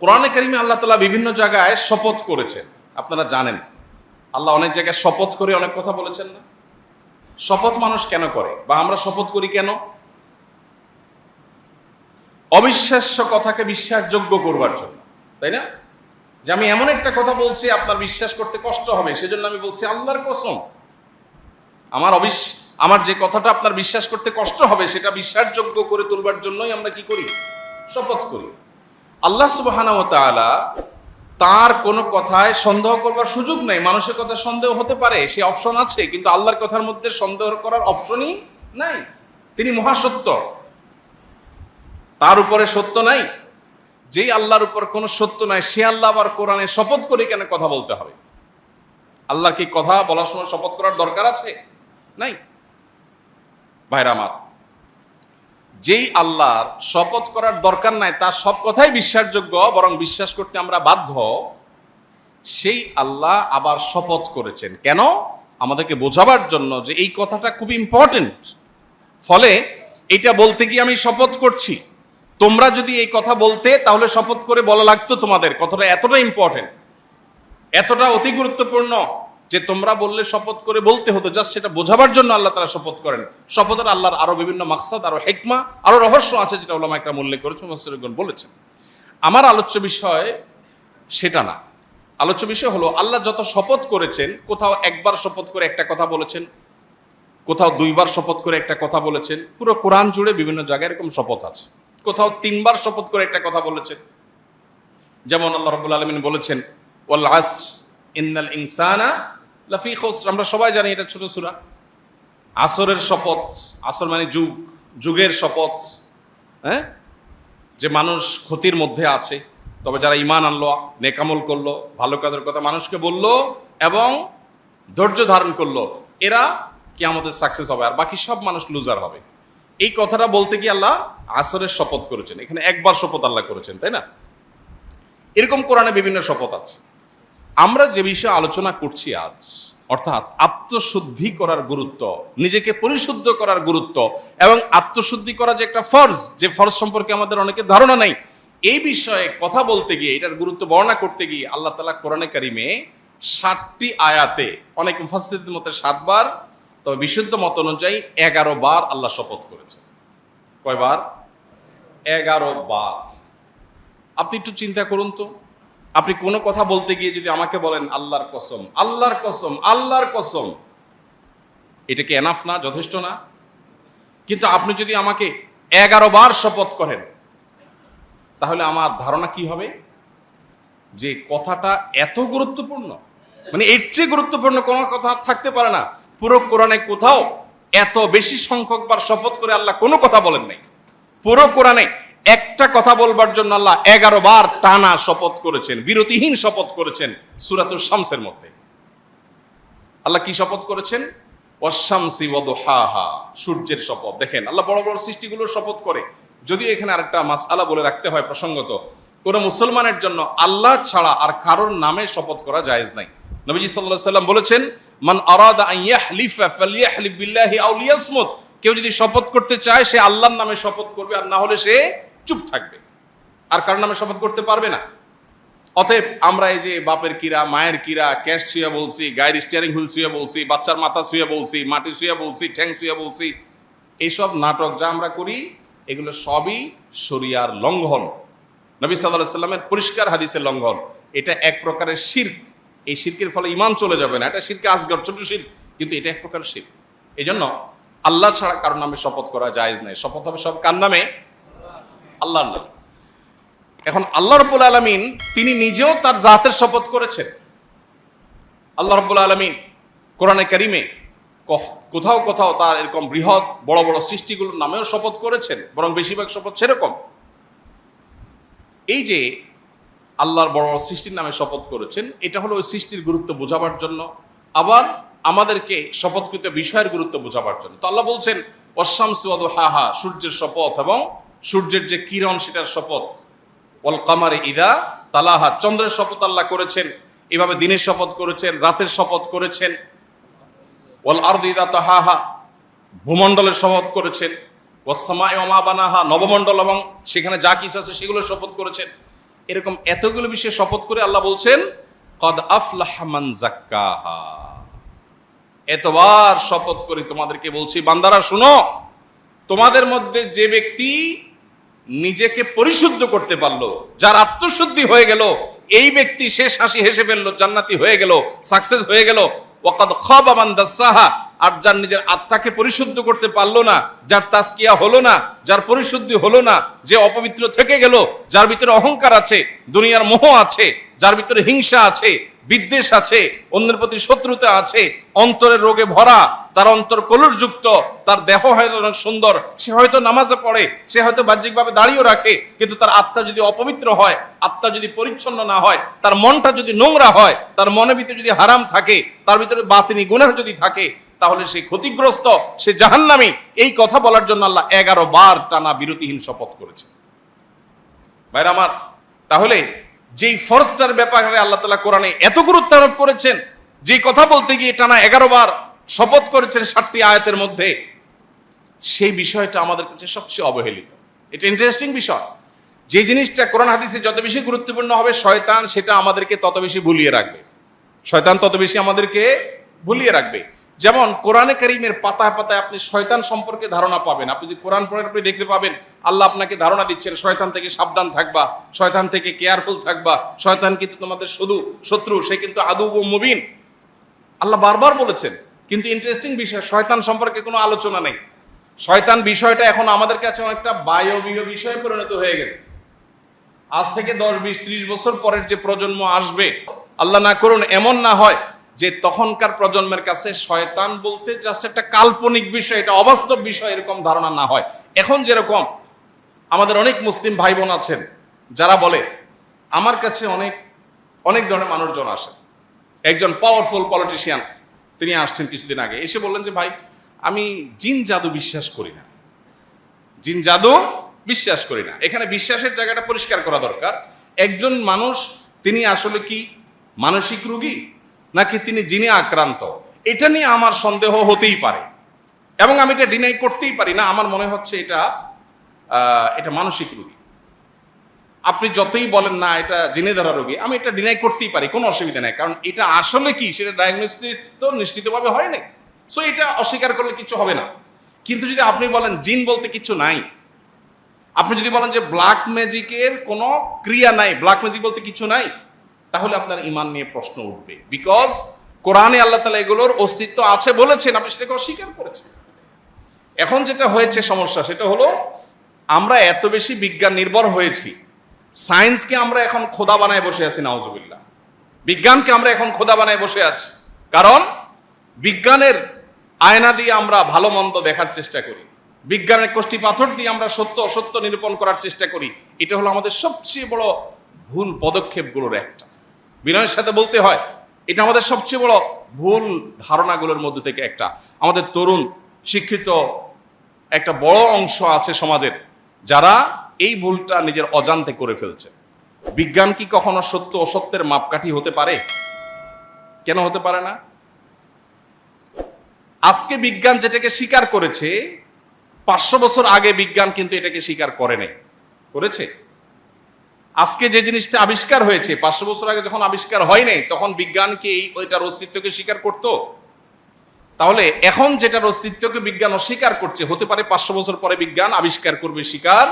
কোরআনে কারিমে আল্লাহ তালা বিভিন্ন জায়গায় শপথ করেছেন। আপনারা জানেন। আল্লাহ অনেক জায়গায় শপথ করে অনেক কথা বলেছেন না? শপথ মানুষ কেন করে? বা আমরা শপথ করি কেন? অবিশ্বাস্য কথাকে বিশ্বাসযোগ্য করবার জন্য, তাই না? যে আমি এমন একটা কথা বলছি, আপনার বিশ্বাস করতে কষ্ট হবে, সেজন্য আমি বলছি আল্লাহর কসম। আমার অবিশ, আমার যে কথাটা আপনার বিশ্বাস করতে কষ্ট হবে, সেটা বিশ্বাসযোগ্য করে তুলবার জন্যই আমরা কি করি? শপথ করি। আল্লাহ সুবহানাহু ওয়া তার কোনো কথায় সন্দেহ করবার সুযোগ নেই। মানুষের কথা সন্দেহ হতে পারে, সে অপশন আছে, কিন্তু আল্লাহর কথার মধ্যে সন্দেহ করার অপশনই নাই। তিনি মহাসত্য। তার উপরে সত্য নাই। যেই আল্লাহর উপর কোনো সত্য নাই, সে আল্লাহ আবার কোরআনে শপথ করে কেন কথা বলতে হবে? আল্লাহর কি কথা বলার সময় শপথ করার দরকার আছে? নাই। ভাইরা যেই আল্লাহর শপথ করার দরকার নাই, তার সব কথাই বিশ্বাসযোগ্য, বরং বিশ্বাস করতে আমরা বাধ্য, সেই আল্লাহ আবার শপথ করেছেন। কেন? আমাদেরকে বোঝাবার জন্য যে এই কথাটা খুব ইম্পর্টেন্ট ফলে এটা বলতে গিয়ে আমি শপথ করছি। তোমরা যদি এই কথা বলতে, তাহলে শপথ করে বলা লাগতো তোমাদের, কথাটা এতটা ইম্পর্টেন্ট এতটা অতি গুরুত্বপূর্ণ। যে তোমরা বললে শপথ করে বলতে হতো জাস্ট সেটা বোঝাবার জন্য আল্লাহ তারা শপথ করেন। শপথের আল্লাহর আরও বিভিন্ন মাকসাদ, আরও হেকমা, আরও রহস্য আছে যেটা ওলামা একরাম উল্লেখ করেছে মুফাসসিরগণ বলেছেন। আমার আলোচ্য বিষয় সেটা না। আলোচ্য বিষয় হলো, আল্লাহ যত শপথ করেছেন, কোথাও একবার শপথ করে একটা কথা বলেছেন, কোথাও দুইবার শপথ করে একটা কথা বলেছেন, পুরো কোরআন জুড়ে বিভিন্ন জায়গায় এরকম শপথ আছে। কোথাও তিনবার শপথ করে একটা কথা বলেছেন। যেমন আল্লাহ রবুল আলমিন বলেছেন, ওয়াল আস ইন্নাল ইনসানা লাফি খোসর আমরা সবাই জানি এটা ছোট সুরা। আসরের শপথ, আসর মানে যুগ, যুগের শপথ হ্যাঁ? যে মানুষ ক্ষতির মধ্যে আছে, তবে যারা ইমান আনলো নেকামল করল, ভালো কাজের কথা মানুষকে বলল এবং ধৈর্য ধারণ করল, এরা কি আমাদের সাকসেস হবে, আর বাকি সব মানুষ লুজার হবে। এই কথাটা বলতে গিয়ে আল্লাহ আসরের শপথ করেছেন। এখানে একবার শপথ আল্লাহ করেছেন, তাই না? এরকম কোরআনে বিভিন্ন শপথ আছে। আমরা যে বিষয়ে আলোচনা করছি আজ, অর্থাৎ আত্মশুদ্ধি করার গুরুত্ব, নিজেকে পরিশুদ্ধ করার গুরুত্ব এবং আত্মশুদ্ধি করা যে একটা ফরজ, যে ফরজ সম্পর্কে আমাদের অনেকের ধারণা নাই, এই বিষয়ে কথা বলতে গিয়ে, এটার গুরুত্ব বর্ণনা করতে গিয়ে আল্লাহ তালা কোরআনে কারিমে ষাটটি আয়াতে, অনেক মুফাসিদের মতে সাতবার, তবে বিশুদ্ধ মত অনুযায়ী এগারো বার আল্লাহ শপথ করেছে কয়বার? এগারো বার। আপনি একটু চিন্তা করুন তো। আপনি কোনো কথা বলতে গিয়ে যদি আমাকে বলেন, আল্লাহর কসম আল্লাহর কসম আল্লাহর কসম, এটা কি এনাফ না? যথেষ্ট না? কিন্তু আপনি যদি আমাকে এগারো বার শপথ করেন, তাহলে আমার ধারণা কি হবে? যে কথাটা এত গুরুত্বপূর্ণ মানে এর চেয়ে গুরুত্বপূর্ণ কোনো কথা থাকতে পারে না। পুরো কোরআনে কোথাও এত বেশি সংখ্যক বার শপথ করে আল্লাহ কোনো কথা বলেন নাই। পুরো কোরআনে একটা কথা বলবার জন্য আল্লাহ এগারো বার টানা শপথ করেছেন, বিরতিহীন শপথ করেছেন সুরাতুর শামসের মধ্যে। আল্লাহ কি শপথ করেছেন? ওয়াশামসি ওয়াদুহাহা, সূর্যের শপথ। দেখেন, আল্লাহ বড় বড় সৃষ্টিগুলোর শপথ করে। যদিও এখানে আরেকটা মাসআলা বলে রাখতে হয় প্রসঙ্গত, কোন মুসলমানের জন্য আল্লাহ ছাড়া আর কারোর নামে শপথ করা জায়েজ নাই। নবীজি আলাইহি সাল্লাম বলেছেন, মান কেউ যদি শপথ করতে চায়, সে আল্লাহর নামে শপথ করবে, আর না হলে সে থাকবে। আর কারোর নামে শপথ করতে পারবে না। অতএব আমরা এই যে বাপের কিরা মায়ের কিরা ক্যাশ শুয়ে বলছি, গায়ের স্টিয়ারিং হুইল শুয়ে বলছি, বাচ্চার মাথা শুয়ে বলছি, মাটি শুয়ে বলছি, ঠ্যাং শুয়ে বলছি এইসব নাটক যা আমরা করি, এগুলো সবই শরিয়ার লঙ্ঘন। নবী সাল্লাহ সাল্লামের পরিষ্কার হাদিসের লঙ্ঘন। এটা এক প্রকারের শির্ক। এই শির্কের ফলে ইমান চলে যাবে না। এটা শিরকে আসগর, ছোট শির্ক। কিন্তু এটা এক প্রকার শির্ক। এই জন্য আল্লাহ ছাড়া কারোর নামে শপথ করা জায়েজ নাই। শপথ হবে সব কার নামে? আল্লাহর নামে। এখন আল্লাহ রব্বুল আলমিন, তিনি নিজেও তার জাতের শপথ করেছেন। আল্লাহ রব্বুল আলমিন কোরআনে কারিমে কোথাও কোথাও তার এরকম বৃহৎ, বড় বড় সৃষ্টিগুলোর নামেও শপথ করেছেন, বরং বেশিরভাগ শপথ সেরকম। এই যে আল্লাহর বড় বড় সৃষ্টির নামে শপথ করেছেন, এটা হলো ওই সৃষ্টির গুরুত্ব বোঝাবার জন্য। আবার আমাদেরকে শপথকৃত বিষয়ের গুরুত্ব বোঝাবার জন্য। তো আল্লাহ বলছেন অশ্যাম সুয়াদ হা হা সূর্যের শপথ এবং সূর্যের যে কিরণ সেটার শপথ। ওয়াল কামারে ইদা তালাহা, চন্দ্রের শপথ আল্লাহ করেছেন, এভাবে দিনের শপথ করেছেন, রাতের শপথ করেছেন। ওয়াল আরদ ইদা তাহাহা, ভূমণ্ডলের শপথ করেছেন। ওয়াসসামাই ওমা বানাহা, নবমণ্ডল এবং সেখানে যা কিছু আছে সেগুলো শপথ করেছেন। এরকম এতগুলো বিষয়ে শপথ করে আল্লাহ বলছেন, কদ আফলাহা মান জাক্কাহা এতবার শপথ করে তোমাদেরকে বলছি, বান্দারা শুনো, তোমাদের মধ্যে যে ব্যক্তি নিজেকে পরিশুদ্ধ করতে পারল। যার আত্মশুদ্ধি হয়ে গেল, এই ব্যক্তি শেষ হাসি হেসে ফেলল, জান্নাতি হয়ে গেল সাকসেস হয়ে গেল। ওয়াকাদ খাবা মান দাসাহা, আর যার নিজের আত্মাকে পরিশুদ্ধ করতে পারল না, যার তাস্কিয়া হলো না, যার পরিশুদ্ধি হলো না, যে অপবিত্র থেকে গেল, যার ভিতরে অহংকার আছে, দুনিয়ার মোহ আছে, যার ভিতরে হিংসা আছে বিদ্বেষ আছে, অন্যের প্রতি শত্রুতা আছে, অন্তরের রোগে ভরা, তার অন্তর কলুরযুক্ত তার দেহ হয়তো অনেক সুন্দর, সে হয়তো নামাজে পড়ে, সে হয়তো বাহ্যিকভাবে দাঁড়িয়েও রাখে, কিন্তু তার আত্মা যদি অপবিত্র হয়, আত্মা যদি পরিচ্ছন্ন না হয়, তার মনটা যদি নোংরা হয়, তার মনের ভিতরে যদি হারাম থাকে, তার ভিতরে বাতিনি গুনাহ যদি থাকে, তাহলে সে ক্ষতিগ্রস্ত, সে জাহান্নামী। এই কথা বলার জন্য আল্লাহ এগারো বার টানা বিরতিহীন শপথ করেছে ভাইরা আমার, তাহলে যেই ফরজটার ব্যাপারে আল্লাহ তালা কোরআনে এত গুরুত্ব আরোপ করেছেন যে কথা বলতে গিয়ে টানা এগারো বার শপথ করেছেন ষাটটি আয়াতের মধ্যে, সেই বিষয়টা আমাদের কাছে সবচেয়ে অবহেলিত। এটা ইন্টারেস্টিং বিষয়। যে জিনিসটা কোরআন হাদিসে যত বেশি গুরুত্বপূর্ণ হবে, শয়তান সেটা আমাদেরকে তত বেশি ভুলিয়ে রাখবে। শয়তান তত বেশি আমাদেরকে ভুলিয়ে রাখবে। যেমন কোরআনে করিমের পাতায় পাতায় আপনি শয়তান সম্পর্কে ধারণা পাবেন। আপনি যদি কোরআন পড়েন, আপনি দেখতে পাবেন, আল্লাহ আপনাকে ধারণা দিচ্ছেন, শয়তান থেকে সাবধান থাকবা, শয়তান থেকে কেয়ারফুল থাকবা, শয়তান কিন্তু তোমাদের শুধু শত্রু, সে কিন্তু আদু ও মুবিন। আল্লাহ বারবার বলেছেন, কিন্তু ইন্টারেস্টিং বিষয়, শয়তান সম্পর্কে কোনো আলোচনা নেই। শয়তান বিষয়টা এখন আমাদের কাছে অনেকটা বায়বীয় বিষয়ে পরিণত হয়ে গেছে। আজ থেকে দশ, বিশ, ত্রিশ বছর পরের যে প্রজন্ম আসবে, আল্লাহ না করুন এমন না হয় যে তখনকার প্রজন্মের কাছে শয়তান বলতে জাস্ট একটা কাল্পনিক বিষয়, এটা অবাস্তব বিষয় এরকম ধারণা না হয়। এখন যেরকম আমাদের অনেক মুসলিম ভাই বোন আছেন, যারা বলে, আমার কাছে অনেক অনেক ধরনের মানুষজন আসে। একজন পাওয়ারফুল পলিটিশিয়ান তিনি আসছেন কিছুদিন আগে, এসে বললেন যে, ভাই, আমি জিন জাদু বিশ্বাস করি না। জিন জাদু বিশ্বাস করি না। এখানে বিশ্বাসের জায়গাটা পরিষ্কার করা দরকার। একজন মানুষ, তিনি আসলে কি, মানসিক রোগী? নাকি তিনি জিনে আক্রান্ত? এটা নিয়ে আমার সন্দেহ হতেই পারে। এবং আমি এটা ডিনাই করতেই পারি না। আমার মনে হচ্ছে এটা এটা মানসিক রোগী। আপনি যতই বলেন, না, এটা জেনে ধরা রোগী, আমি এটা ডিনাই করতেই পারি। কোনো অসুবিধা নেই। কারণ এটা আসলে কি? সেটা ডায়াগনোসিস তো নিশ্চিতভাবে হয় না সো এটা অস্বীকার করলে কিছু হবে না। কিন্তু যদি আপনি বলেন, জিন বলতে কিছু নাই, আপনি যদি বলেন যে, ব্ল্যাক ম্যাজিকের কোনো ক্রিয়া নাই, ব্ল্যাক ম্যাজিক বলতে কিছু নাই তাহলে আপনার ইমান নিয়ে প্রশ্ন উঠবে। বিকজ কোরআনে আল্লাহ তালা এগুলোর অস্তিত্ব আছে বলেছেন, আপনি সেটাকে অস্বীকার করেছেন। এখন যেটা হয়েছে সমস্যা, সেটা হলো আমরা এত বেশি বিজ্ঞান নির্ভর হয়েছি, সায়েন্সকে আমরা এখন খোদা বানায় বসে আছি নাওজুবিল্লাহ বিজ্ঞানকে আমরা এখন খোদা বানায় বসে আছি। কারণ বিজ্ঞানের আয়না দিয়ে আমরা ভালো মন্দ দেখার চেষ্টা করি। বিজ্ঞানের কোষ্ঠী পাথর দিয়ে আমরা সত্য, অসত্য নিরূপণ করার চেষ্টা করি। এটা হলো আমাদের সবচেয়ে বড় ভুল পদক্ষেপগুলোর একটা। বিনয়ের সাথে বলতে হয়, এটা আমাদের সবচেয়ে বড় ভুল ধারণাগুলোর মধ্যে থেকে একটা। আমাদের তরুণ, শিক্ষিত একটা বড় অংশ আছে সমাজের, যারা এই ভুলটা নিজের অজান্তে করে ফেলছে। বিজ্ঞান কি কখনো সত্য অসত্যের মাপকাঠি হতে পারে? কেন হতে পারে না? আজকে বিজ্ঞান যেটাকে স্বীকার করেছে, পাঁচশো বছর আগে বিজ্ঞান কিন্তু এটাকে স্বীকার করে নাই। করেছে? আজকে যে জিনিসটা আবিষ্কার হয়েছে, পাঁচশো বছর আগে যখন আবিষ্কার হয় নাই, তখন বিজ্ঞানকে এই ওইটার অস্তিত্বকে স্বীকার করত? তাহলে এখন যেটার অস্তিত্বকে বিজ্ঞান অস্বীকার করছে, হতে পারে পাঁচশো বছর পরে বিজ্ঞান আবিষ্কার করবে, স্বীকার